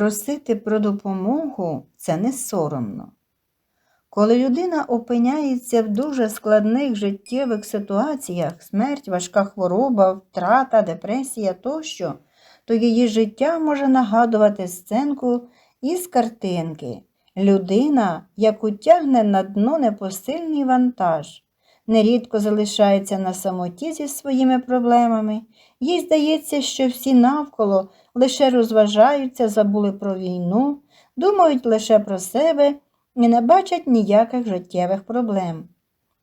Просити про допомогу це не соромно. Коли людина опиняється в дуже складних життєвих ситуаціях, смерть, важка хвороба, втрата, депресія тощо, то її життя може нагадувати сценку із картинки. Людина, яку тягне на дно непосильний вантаж, нерідко залишається на самоті зі своїми проблемами, їй здається, що всі навколо лише розважаються, забули про війну, думають лише про себе і не бачать ніяких життєвих проблем.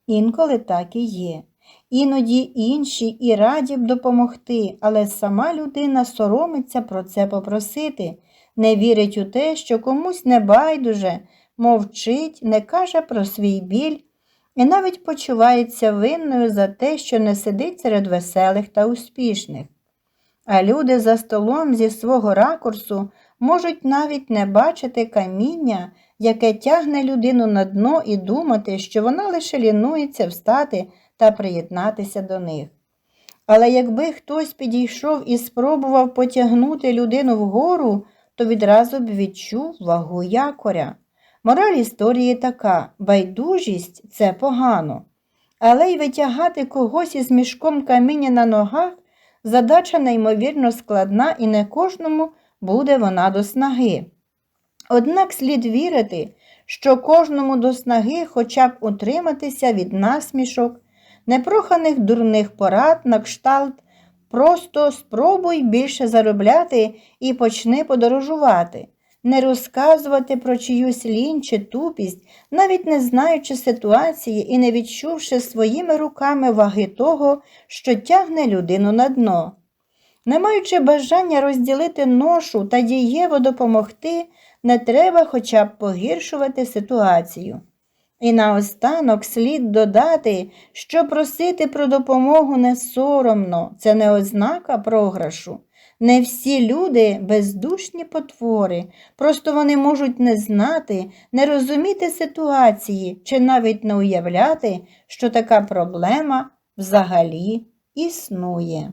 Інколи так і є. Іноді інші і раді б допомогти, але сама людина соромиться про це попросити, не вірить у те, що комусь не байдуже, мовчить, не каже про свій біль і навіть почувається винною за те, що не сидить серед веселих та успішних. А люди за столом зі свого ракурсу можуть навіть не бачити каміння, яке тягне людину на дно і думати, що вона лише лінується встати та приєднатися до них. Але якби хтось підійшов і спробував потягнути людину вгору, то відразу б відчув вагу якоря. Мораль історії така байдужість це погано. Але й витягати когось із мішком каміння на ногах задача неймовірно складна і не кожному буде вона до снаги. Однак слід вірити, що кожному до снаги хоча б утриматися від насмішок, непроханих дурних порад на кшталт, просто спробуй більше заробляти і почни подорожувати, не розказувати про чиюсь лінь чи тупість, навіть не знаючи ситуації і не відчувши своїми руками ваги того, що тягне людину на дно. Не маючи бажання розділити ношу та дієво допомогти, не треба хоча б погіршувати ситуацію. І наостанок слід додати, що просити про допомогу не соромно, це не ознака програшу. Не всі люди бездушні потвори, просто вони можуть не знати, не розуміти ситуації чи навіть не уявляти, що така проблема взагалі існує.